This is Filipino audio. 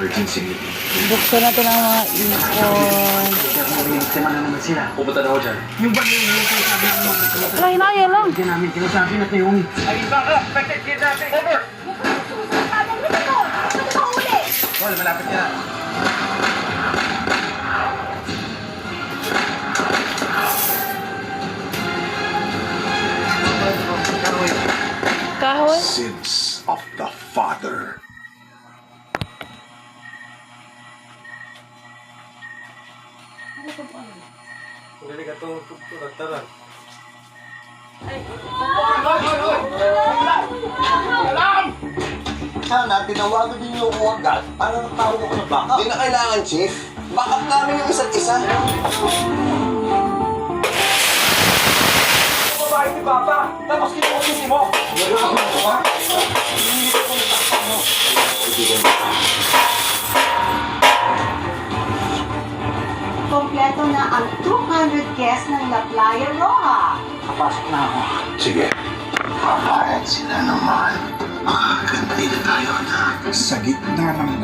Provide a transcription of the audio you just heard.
Emergency meeting. Buksan natin ang mga ipon. Tema na naman sila. Pupunta na ako dyan. Yung ba yung yung sinasabi ng mga kamata? Wala, hinaya lang. Hindi namin sinasabi na yung... Ay, baka! Bakit kidnapping? Over! Wala, malapit ka na. Kahoy. sins of the father. Sana tinawagan din niyo ako agad para natawag ako ng backup. Hindi na kailangan, Chief. Backup namin yung isa't isa. Babae ni Papa! Tapos kinukusin mo! Kompleto na ang 200 guests ng La Playa Roja. Kapasok na ako. Sige, papayag sila naman. Makakagantay na tayo na. Sa gitna ng